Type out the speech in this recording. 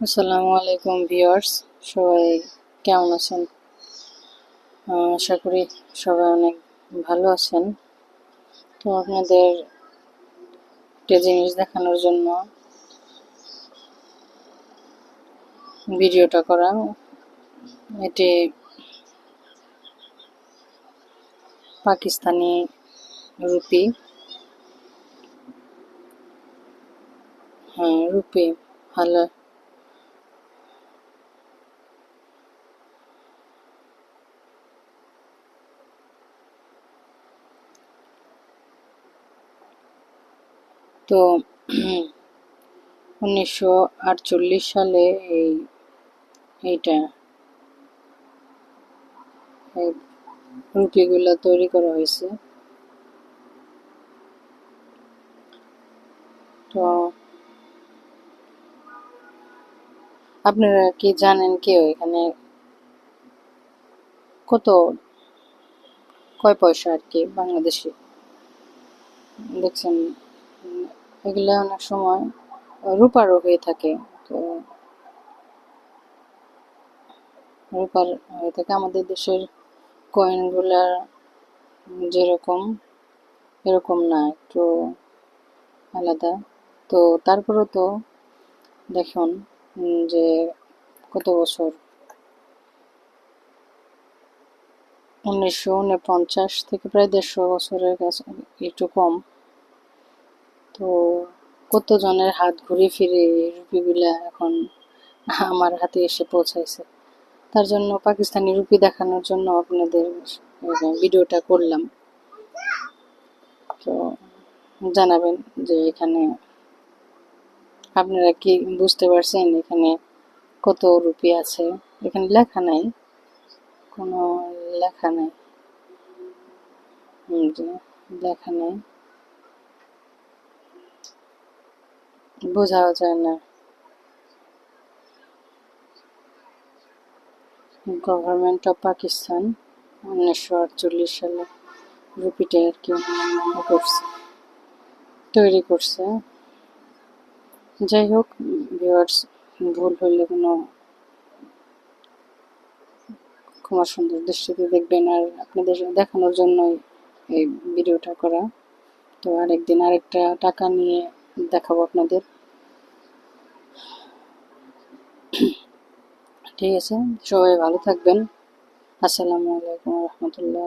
আসসালামু আলাইকুম ভিউয়ার্স, সবাই কেমন আছেন? আশা করি সবাই অনেক ভালো আছেন। তো আপনাদের একটা জিনিস দেখানোর জন্য ভিডিওটা করা। এটি পাকিস্তানি রুপি। হ্যাঁ রুপি ভালো তো উনিশশো আটচল্লিশ সালে এই, এইটা, এই রুপিগুলো তৈরি করা হয়েছে। তো আপনারা কি জানেন কেউ এখানে কত, কয় পয়সা আর কি বাংলাদেশি? দেখছেন। এগুলা অনেক সময় রূপারও হয়ে থাকে। তো রূপার হয়ে থাকে আমাদের দেশের কয়েনগুলা যেরকম, এরকম না, একটু আলাদা। তো তারপরেও তো দেখুন যে কত বছর? উনিশশো উনপঞ্চাশ থেকে প্রায় দেড়শো বছরের কাছে, একটু কম। তো কত জনের হাত ঘুরে ফিরে রুপিগুলা এখন আমার হাতে এসে পৌঁছাইছে। তার জন্য পাকিস্তানি রুপি দেখানোর জন্য আপনাদের ভিডিওটা করলাম। তো জানাবেন যে এখানে আপনারা কি বুঝতে পারছেন এখানে কত রুপি আছে? এখানে লেখা নাই। কোনো লেখা নাই। লেখা নাই। বোঝাও যায় না। গভর্নমেন্ট অফ পাকিস্তান উনিশশো আটচল্লিশ সালে রুপিটা আর কি করছে, তৈরি করছে। যাই হোক ভিউয়ার্স ভুল হইলে কোনো ক্ষমা সুন্দর দৃষ্টিতে দেখবেন আর আপনাদের দেখানোর জন্যই এই ভিডিওটা করা। তো আরেকদিন আরেকটা টাকা নিয়ে দেখাবো আপনাদের। ঠিক আছে সবাই ভালো থাকবেন। আসসালামু আলাইকুম রহমতুল্লাহ